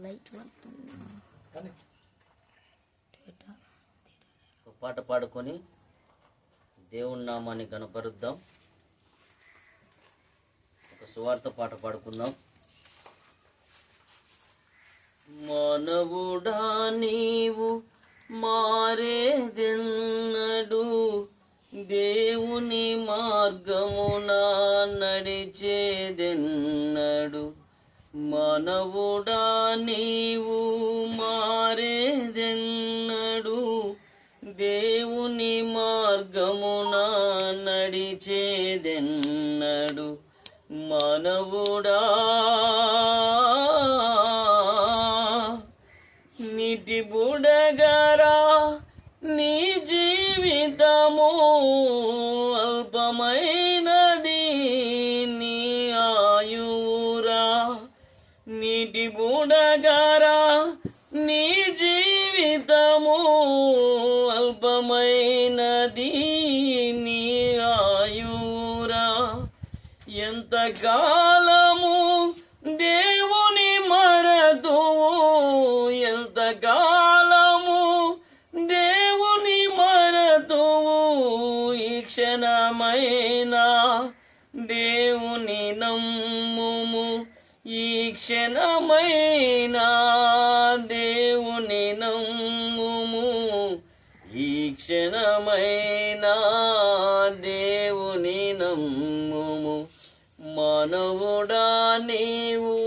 Light పడుతుంది. ఒక పాట పాడుకొని దేవుని నామాన్ని కనపరుద్దాం ఒక సువార్త పాట పాడుకుందాం. మానవుడా నీవు మారేదెన్నడు దేవుని మార్గమున నడిచేదెన్నడు మానవుడా నీవు. అల్పమైనది నీ ఆయురా. ఎంతకాలము దేవుని మరదు ఎంతకాలము దేవుని మరదు ఈ క్షణమైన దేవుని నమ్ము ఈ క్షణమైనా క్షణమైనా దేవుని నమ్ముము. మానవుడా నీవు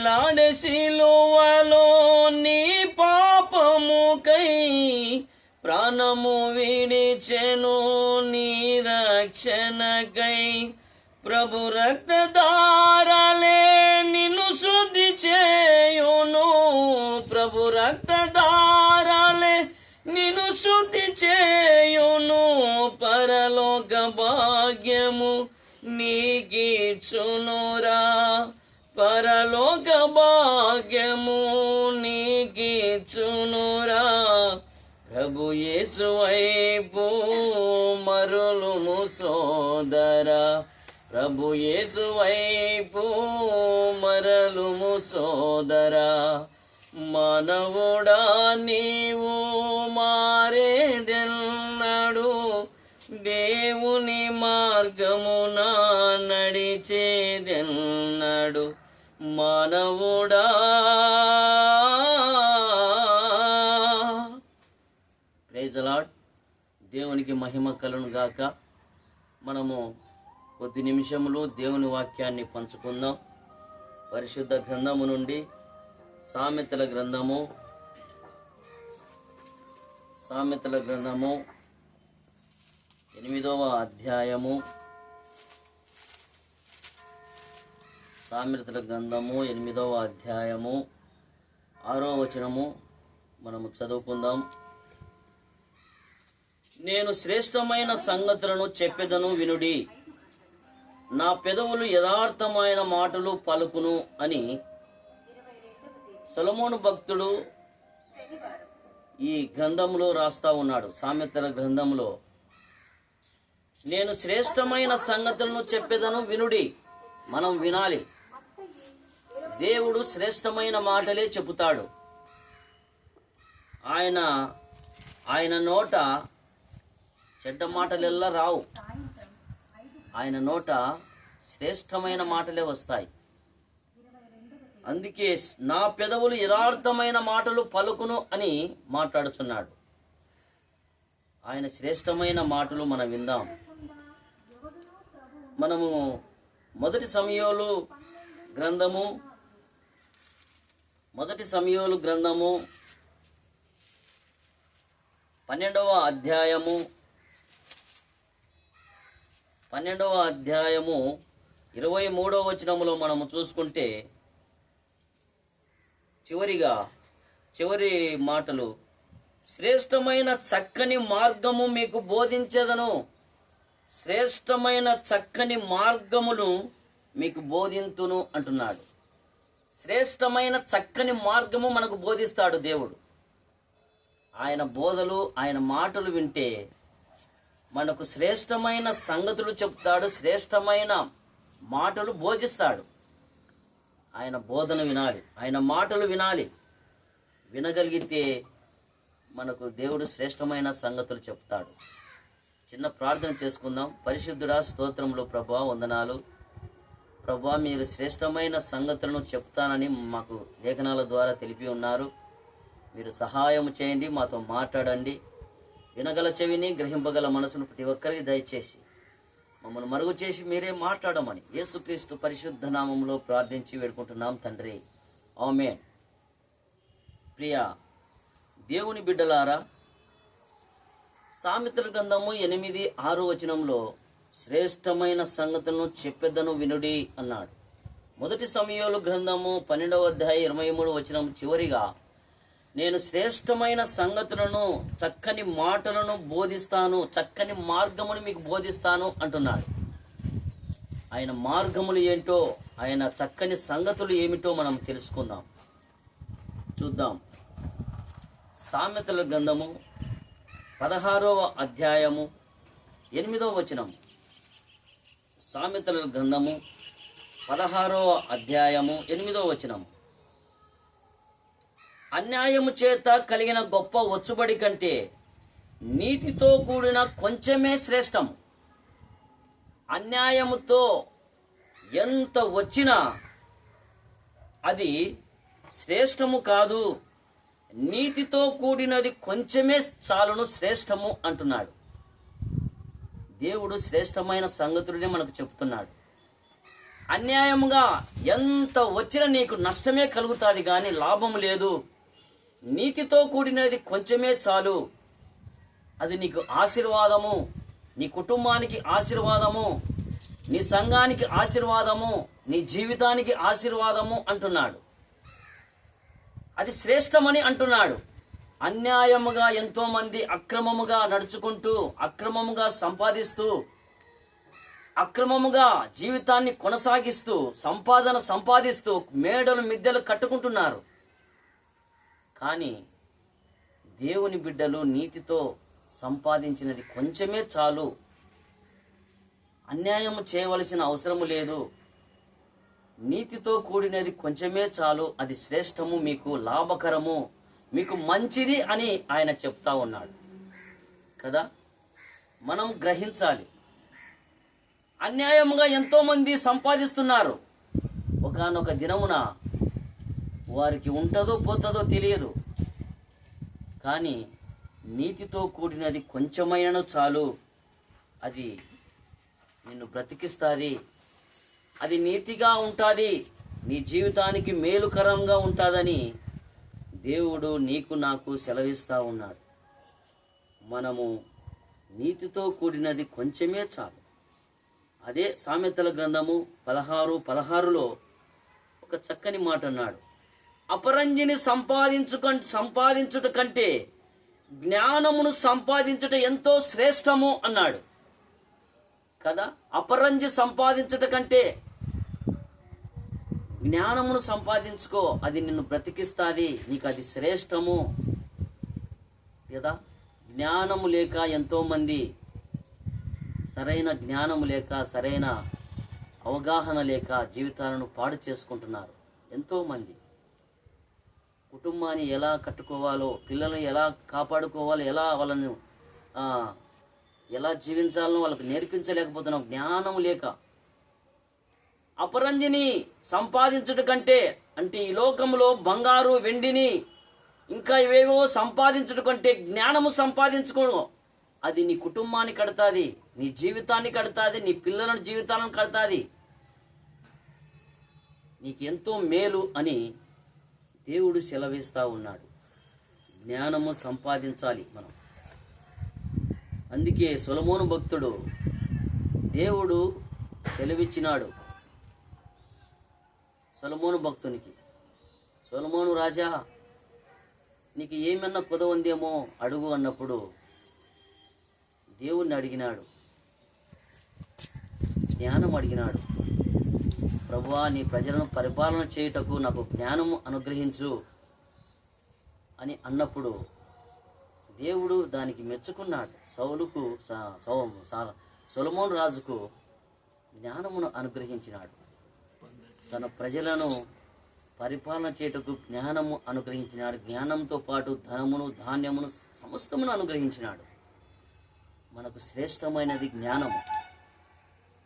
వ్రేలాడ శిలువలో నీ పాపముకై ప్రాణము విడిచెను నీ రక్షణకై. ప్రభు రక్తదారలే నిన్ను శుద్ధి చేయును. ప్రభు రక్తదారలే నిన్ను శుద్ధి చేయును. పరలోక భాగ్యము నీకిచ్చునురా ప్రభు యేసు వైపు మరులుము సోదరా. ప్రభు యేసు వైపు మరలుము సోదరా. మనవుడా నీవు మారేదెన్నడు దేవుని మార్గమున నడిచేదెన్నడు. మానవుడా దేవునికి మహిమ కలను గాక. మనము కొద్ది నిమిషములు దేవుని వాక్యాన్ని పంచుకుందాం. పరిశుద్ధ గ్రంథము నుండి సామెతల గ్రంథము. సామెతల గ్రంథము ఎనిమిదవ అధ్యాయము. సామెతల గ్రంథము ఎనిమిదవ అధ్యాయము. ఆరో వచనము మనము చదువుకుందాం. నేను శ్రేష్టమైన సంగతులను చెప్పెదను వినుడి. నా పెదవులు యథార్థమైన మాటలు పలుకును అని సొలమోను భక్తుడు ఈ గ్రంథంలో రాస్తా ఉన్నాడు. సామెతల గ్రంథంలో నేను శ్రేష్టమైన సంగతులను చెప్పేదను వినుడి. మనం వినాలి. దేవుడు శ్రేష్టమైన మాటలే చెబుతాడు. ఆయన ఆయన నోట చెడ్డ మాటలెల్లా రావు. ఆయన నోట శ్రేష్టమైన మాటలే వస్తాయి. అందుకే నా పెదవులు యథార్థమైన మాటలు పలుకును అని మాట్లాడుచున్నాడు. ఆయన శ్రేష్టమైన మాటలు మనం విందాం. మనము మొదటి సమయంలో గ్రంథము మొదటి సమయంలో గ్రంథము పన్నెండవ అధ్యాయము పన్నెండవ అధ్యాయము ఇరవై మూడవ వచనములో మనము చూసుకుంటే చివరిగా చివరి మాటలు శ్రేష్టమైన చక్కని మార్గము మీకు బోధించదను. శ్రేష్టమైన చక్కని మార్గమును మీకు బోధింతును అంటున్నాడు. శ్రేష్టమైన చక్కని మార్గము మనకు బోధిస్తాడు దేవుడు. ఆయన బోధలు ఆయన మాటలు వింటే మనకు శ్రేష్టమైన సంగతులు చెప్తాడు శ్రేష్టమైన మాటలు బోధిస్తాడు. ఆయన బోధన వినాలి ఆయన మాటలు వినాలి. వినగలిగితే మనకు దేవుడు శ్రేష్టమైన సంగతులు చెప్తాడు. చిన్న ప్రార్థన చేసుకుందాం. పరిశుద్ధుడా స్తోత్రంలో ప్రభా వందనాలు. ప్రభా మీరు శ్రేష్టమైన సంగతులను చెప్తానని మాకు లేఖనాల ద్వారా తెలిపి ఉన్నారు. మీరు సహాయం చేయండి మాతో మాట్లాడండి. వినగల చెవిని గ్రహింపగల మనసును ప్రతి ఒక్కరికి దయచేసి. మమ్మల్ని మరుగు చేసి మీరే మాట్లాడమని యేసుక్రీస్తు పరిశుద్ధ నామంలో ప్రార్థించి వేడుకుంటున్నాం తండ్రి. ఆమె ప్రియా దేవుని బిడ్డలారా సామెతల గ్రంథము ఎనిమిది ఆరు వచనంలో శ్రేష్టమైన సంగతులను చెప్పెద్దను వినుడి అన్నాడు. మొదటి సమయంలో గ్రంథము పన్నెండవ అధ్యాయ ఇరవై మూడు వచనం చివరిగా నేను శ్రేష్టమైన సంగతులను చక్కని మాటలను బోధిస్తాను చక్కని మార్గమును మీకు బోధిస్తాను అంటున్నాడు. ఆయన మార్గములు ఏంటో ఆయన చక్కని సంగతులు ఏమిటో మనం తెలుసుకుందాం. చూద్దాం. సామెతల గ్రంథము పదహారవ అధ్యాయము ఎనిమిదవ వచనం. సామెతల గ్రంథము పదహారవ అధ్యాయము ఎనిమిదవ వచనం. అన్యాయము చేత కలిగిన గొప్ప వచ్చుబడి కంటే నీతితో కూడిన కొంచెమే శ్రేష్టం అన్యాయముతో ఎంత వచ్చినా అది శ్రేష్టము కాదు నీతితో కూడినది కొంచెమే చాలును శ్రేష్టము అంటున్నాడు. దేవుడు శ్రేష్టమైన సంగతులనే మనకు చెప్తున్నాడు. అన్యాయముగా ఎంత వచ్చినా నీకు నష్టమే కలుగుతుంది కానీ లాభం లేదు. నీతితో కూడినది కొంచెమే చాలు. అది నీకు ఆశీర్వాదము. నీ కుటుంబానికి ఆశీర్వాదము. నీ సంఘానికి ఆశీర్వాదము. నీ జీవితానికి ఆశీర్వాదము అంటున్నాడు. అది శ్రేష్టమని అంటున్నాడు. అన్యాయముగా ఎంతోమంది అక్రమముగా నడుచుకుంటూ అక్రమముగా సంపాదిస్తూ అక్రమముగా జీవితాన్ని కొనసాగిస్తూ సంపాదన సంపాదిస్తూ మేడలు మిద్దెలు కట్టుకుంటున్నారు. కానీ దేవుని బిడ్డలు నీతితో సంపాదించినది కొంచెమే చాలు. అన్యాయము చేయవలసిన అవసరము లేదు. నీతితో కూడినది కొంచెమే చాలు. అది శ్రేష్టము మీకు లాభకరము మీకు మంచిది అని ఆయన చెప్తా ఉన్నాడు. కదా? మనం గ్రహించాలి. అన్యాయముగా ఎంతోమంది సంపాదిస్తున్నారు. ఒకనొక దినమున వారికి ఉంటుందో పోతుందో తెలియదు. కానీ నీతితో కూడినది కొంచెమైనను చాలు. అది నిన్ను బ్రతికిస్తుంది. అది నీతిగా ఉంటుంది. నీ జీవితానికి మేలుకరంగా ఉంటుందని దేవుడు నీకు నాకు సెలవిస్తూ ఉన్నాడు. మనము నీతితో కూడినది కొంచెమే చాలు. అదే సామెతల గ్రంథము పదహారు పదహారులో ఒక చక్కని మాట అన్నాడు అపరంజిని సంపాదించుక సంపాదించుట కంటే జ్ఞానమును సంపాదించుట ఎంతో శ్రేష్టము అన్నాడు. కదా? అపరంజి సంపాదించుట కంటే జ్ఞానమును సంపాదించుకో అది నిన్ను బ్రతికిస్తాది నీకు అది శ్రేష్టము. కదా? జ్ఞానము లేక ఎంతో మంది సరైన జ్ఞానము లేక సరైన అవగాహన లేక జీవితాలను పాడు చేసుకుంటున్నారు. ఎంతో మంది కుటుంబాన్ని ఎలా కట్టుకోవాలో పిల్లల్ని ఎలా కాపాడుకోవాలో ఎలా వాళ్ళను ఎలా జీవించాలనో వాళ్ళకి నేర్పించలేకపోతున్నాం జ్ఞానం లేక అపరంజిని సంపాదించుట కంటే అంటే ఈ లోకంలో బంగారు వెండిని ఇంకా ఇవేవో సంపాదించుట కంటే జ్ఞానము సంపాదించుకో. అది నీ కుటుంబాన్ని కడతాది నీ జీవితాన్ని కడతాది నీ పిల్లల జీవితాలను కడతాది. నీకు ఎంతో మేలు అని దేవుడు సెలవిస్తా ఉన్నాడు. జ్ఞానము సంపాదించాలి మనం. అందుకే సులమోను భక్తుడు దేవుడు సెలవిచ్చినాడు. సొలమోను భక్తునికి సొలమోను రాజా నీకు ఏమన్నా పొద ఉందేమో అడుగు అన్నప్పుడు దేవుణ్ణి అడిగినాడు. జ్ఞానం అడిగినాడు. ప్రభువా నీ ప్రజలను పరిపాలన చేయుటకు నాకు జ్ఞానము అనుగ్రహించు అని అన్నప్పుడు దేవుడు దానికి మెచ్చుకున్నాడు. సౌలుకు స- సౌ- సొలమోన్ రాజుకు జ్ఞానమును అనుగ్రహించినాడు. తన ప్రజలను పరిపాలన చేయుటకు జ్ఞానము అనుగ్రహించినాడు. జ్ఞానంతో పాటు ధనమును ధాన్యమును సమస్తమును అనుగ్రహించినాడు. మనకు శ్రేష్టమైనది జ్ఞానము.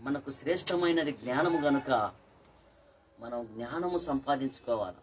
మనకు శ్రేష్టమైనది జ్ఞానము గనుక మనం జ్ఞానము సంపాదించుకోవాలి.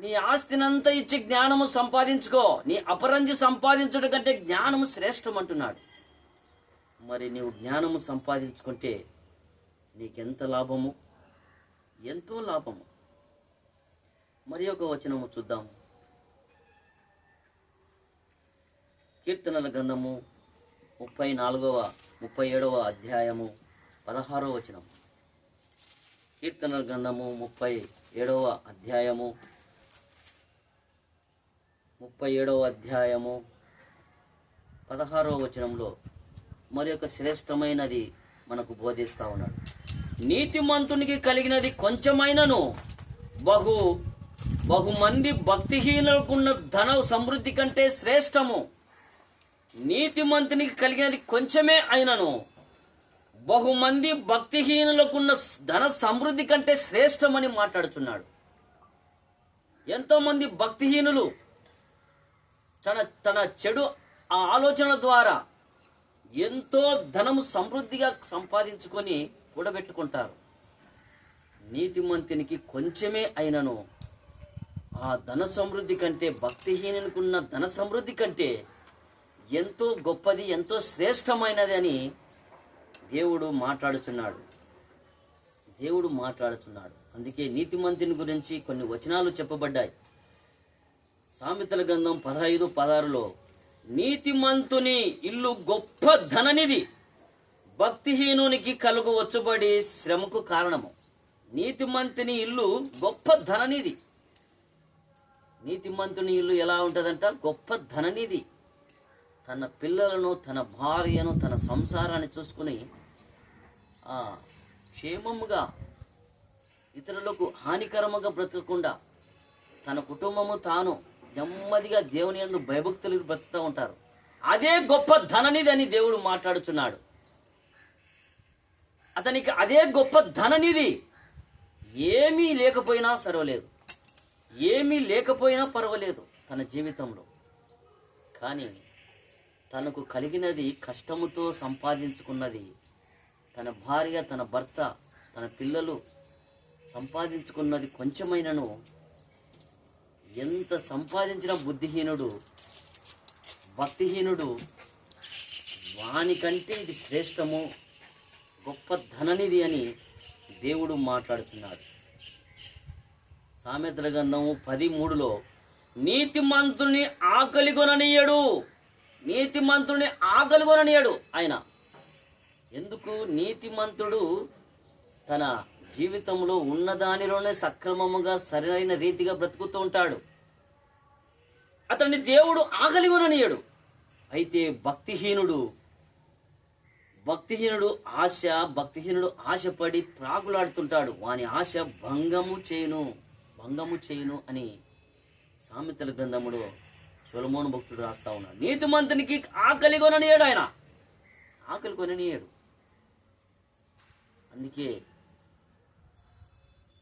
నీ ఆస్తినంతా ఇచ్చి జ్ఞానము సంపాదించుకో. నీ అపరంజి సంపాదించడం కంటే జ్ఞానము శ్రేష్టం అంటున్నాడు. మరి నీవు జ్ఞానము సంపాదించుకుంటే నీకెంత లాభము? ఎంతో లాభము. మరి ఒక వచనము చూద్దాం. కీర్తనల గ్రంథము ముప్పై నాలుగవ ముప్పై ఏడవ అధ్యాయము పదహారో వచనము. కీర్తన గ్రంథము ముప్పై ఏడవ అధ్యాయము. ముప్పై ఏడవ అధ్యాయము పదహారవ వచనంలో మరి ఒక శ్రేష్టమైనది మనకు బోధిస్తా ఉన్నాడు. నీతిమంతునికి కలిగినది కొంచెమైనను బహు బహుమంది భక్తిహీనులకున్న ధన సమృద్ధి కంటే శ్రేష్టము. నీతిమంతునికి కలిగినది కొంచెమే అయినను బహుమంది భక్తిహీనులకున్న ధన సమృద్ధి కంటే శ్రేష్టమని మాట్లాడుతున్నాడు ఎంతోమంది భక్తిహీనులు తన తన చెడు ఆ ఆలోచన ద్వారా ఎంతో ధనము సమృద్ధిగా సంపాదించుకొని కూడబెట్టుకుంటారు. నీతిమంతునికి కొంచెమే అయినను ఆ ధన సమృద్ధి కంటే భక్తిహీనుకున్న ధన సమృద్ధి కంటే ఎంతో గొప్పది ఎంతో శ్రేష్టమైనది అని దేవుడు మాట్లాడుచున్నాడు. దేవుడు మాట్లాడుచున్నాడు. అందుకే నీతిమంతుని గురించి కొన్ని వచనాలు చెప్పబడ్డాయి. సామెతల గ్రంథం పదహైదు పదహారులో నీతిమంతుని ఇల్లు గొప్ప ధననిధి భక్తిహీనునికి కలుగు వచ్చుబడి శ్రమకు కారణము. నీతిమంతుని ఇల్లు గొప్ప ధననిధి. నీతిమంతుని ఇల్లు ఎలా ఉంటుందంట? గొప్ప ధననిధి. తన పిల్లలను తన భార్యను తన సంసారాన్ని చూసుకుని క్షేమముగా ఇతరులకు హానికరముగా బ్రతకకుండా తన కుటుంబము తాను నెమ్మదిగా దేవుని ఎందు భయభక్తులు బ్రతుకుతూ ఉంటారు. అదే గొప్ప ధననిధి అని దేవుడు మాట్లాడుచున్నాడు. అతనికి అదే గొప్ప ధననిధి ఏమీ లేకపోయినా సర్వలేదు. ఏమీ లేకపోయినా పర్వాలేదు తన జీవితంలో. కానీ తనకు కలిగినది కష్టముతో సంపాదించుకున్నది తన భార్య తన భర్త తన పిల్లలు సంపాదించుకున్నది కొంచెమైనను ఎంత సంపాదించిన బుద్ధిహీనుడు భక్తిహీనుడు వానికంటే ఇది శ్రేష్టము గొప్ప ధననిది అని దేవుడు మాట్లాడుతున్నాడు. సామెతల గంధము పది మూడులో నీతిమంతుని ఆకలి కొననీయడు నీతిమంతుని ఆకలి కొననీయడు ఆయన. ఎందుకు నీతిమంతుడు తన జీవితంలో ఉన్నదానిలోనే సక్రమముగా సరైన రీతిగా బ్రతుకుతూ ఉంటాడు. అతన్ని దేవుడు ఆకలి కొననీయడు. అయితే భక్తిహీనుడు భక్తిహీనుడు ఆశ భక్తిహీనుడు ఆశపడి ప్రాకులాడుతుంటాడు. వాని ఆశ భంగము చేయను భంగము చేయను అని సామెతల గ్రంథములో సొలమోను భక్తుడు రాస్తా ఉన్నాడు. నీతిమంతునికి ఆకలి కొననీయడు ఆయన. ఆకలి కొననీయడు. అందుకే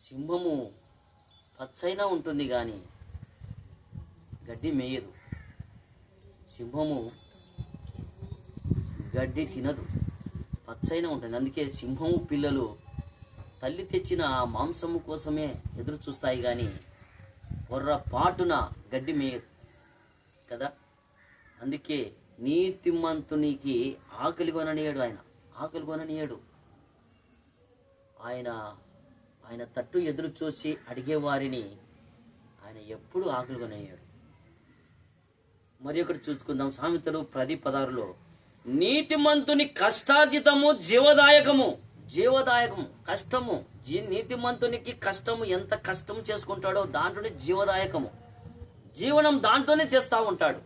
సింహము పచ్చైనా ఉంటుంది కానీ గడ్డి మేయదు. సింహము గడ్డి తినదు. పచ్చైనా ఉంటుంది. అందుకే సింహము పిల్లలు తల్లి తెచ్చిన ఆ మాంసము కోసమే ఎదురు చూస్తాయి కానీ పొర్రపాటున గడ్డి మేయదు కదా? అందుకే నీతిమంతునికి ఆకలి కొననీయడు ఆయన. ఆకలి కొననీయడు. ఆయన ఆయన తట్టు ఎదురు చూసి అడిగే వారిని ఆయన ఎప్పుడు ఆకలి కొనయ్యాడు. మరి ఒకటి చూసుకుందాం. సామెతలు ప్రతి పదారులో నీతిమంతుని కష్టార్జితము జీవదాయకము. జీవదాయకము కష్టము. జీ నీతిమంతునికి కష్టము ఎంత కష్టం చేసుకుంటాడో దాంట్లోనే జీవదాయకము. జీవనం దాంతోనే చేస్తూ ఉంటాడు.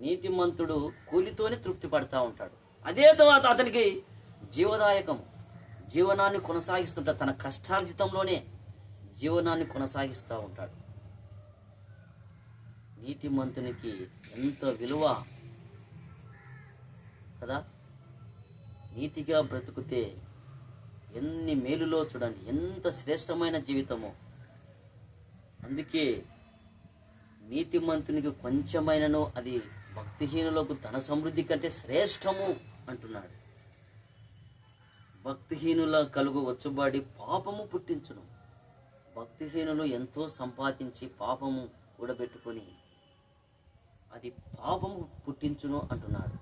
నీతిమంతుడు కూలితోనే తృప్తి పడతా ఉంటాడు. అదే తర్వాత అతనికి జీవదాయకం జీవనాన్ని కొనసాగిస్తుంటాడు. తన కష్టార్జితంలోనే జీవనాన్ని కొనసాగిస్తూ ఉంటాడు. నీతిమంతునికి ఎంత విలువ? కదా? నీతిగా బ్రతుకుతే ఎన్ని మేలులో చూడండి. ఎంత శ్రేష్టమైన జీవితమో. అందుకే నీతిమంతునికి కొంచెమైనను అది భక్తిహీనులకు ధన సమృద్ధి కంటే శ్రేష్టము అంటున్నాడు. భక్తిహీనుల కలుగు వచ్చుబాడి పాపము పుట్టించును. భక్తిహీనులు ఎంతో సంపాదించి పాపము కూడబెట్టుకొని అది పాపము పుట్టించును అంటున్నాడు.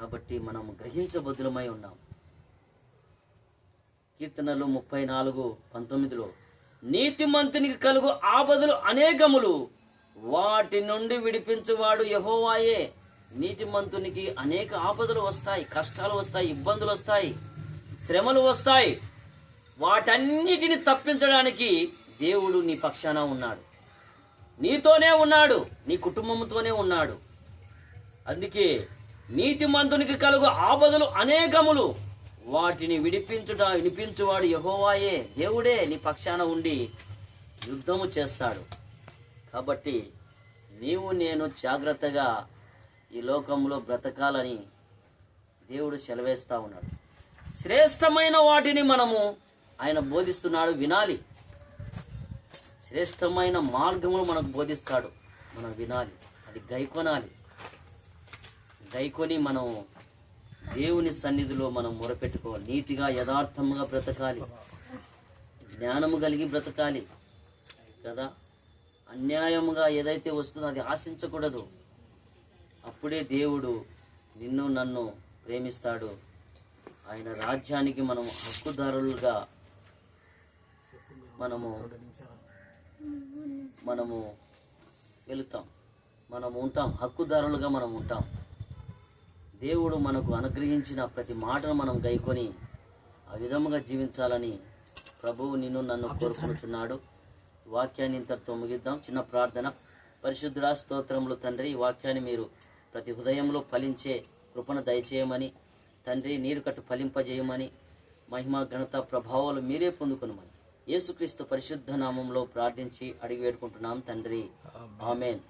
కాబట్టి మనం గ్రహించబద్దులమై ఉన్నాం. కీర్తనలు ముప్పై నాలుగు పంతొమ్మిదిలో నీతిమంతునికి కలుగు ఆపదలు అనేకములు వాటి నుండి విడిపించువాడు యహోవాయే. నీతిమంతునికి అనేక ఆపదలు వస్తాయి కష్టాలు వస్తాయి ఇబ్బందులు వస్తాయి శ్రమలు వస్తాయి. వాటన్నిటిని తప్పించడానికి దేవుడు నీ పక్షాన ఉన్నాడు. నీతోనే ఉన్నాడు నీ కుటుంబంతోనే ఉన్నాడు. అందుకే నీతిమంతునికి కలుగు ఆపదలు అనేకములు. వాటిని విడిపించుట వినిపించువాడు యహోవాయే. దేవుడే నీ పక్షాన ఉండి యుద్ధము చేస్తాడు. కాబట్టి నీవు నేను జాగ్రత్తగా ఈ లోకంలో బ్రతకాలని దేవుడు సెలవేస్తూ ఉన్నాడు. శ్రేష్టమైన వాటిని మనము ఆయన బోధిస్తున్నాడు వినాలి. శ్రేష్టమైన మార్గములు మనకు బోధిస్తాడు. మనం వినాలి. అది గైకొనాలి. గైకొని మనం దేవుని సన్నిధిలో మనం మొరపెట్టుకోవాలి. నీతిగా యథార్థముగా బ్రతకాలి. జ్ఞానము కలిగి బ్రతకాలి. కదా? అన్యాయముగా ఏదైతే వస్తుందో అది ఆశించకూడదు. అప్పుడే దేవుడు నిన్ను నన్ను ప్రేమిస్తాడు. ఆయన రాజ్యానికి మనం హక్కుదారులుగా మనము మనము వెళుతాం. మనం ఉంటాం. హక్కుదారులుగా మనం ఉంటాం. దేవుడు మనకు అనుగ్రహించిన ప్రతి మాటను మనం గైకొని ఆ విధముగా జీవించాలని ప్రభువు నిన్ను నన్ను కోరుకుంటున్నాడు వాక్యాన్ని ఇంతటితో ముగిద్దాం. చిన్న ప్రార్థన. పరిశుద్ధుడా స్తోత్రములు తండ్రి ఈ వాక్యాన్ని మీరు ప్రతి హృదయంలో ఫలించే కృపను దయచేయమని తండ్రి నీరు కట్టు ఫలింపజేయమని మహిమ ఘనత ప్రభావాలు మీరే పొందుకునమని. యేసుక్రీస్తు పరిశుద్ధ నామంలో ప్రార్థించి అడిగి వేడుకుంటున్నాం తండ్రి. ఆమెన్.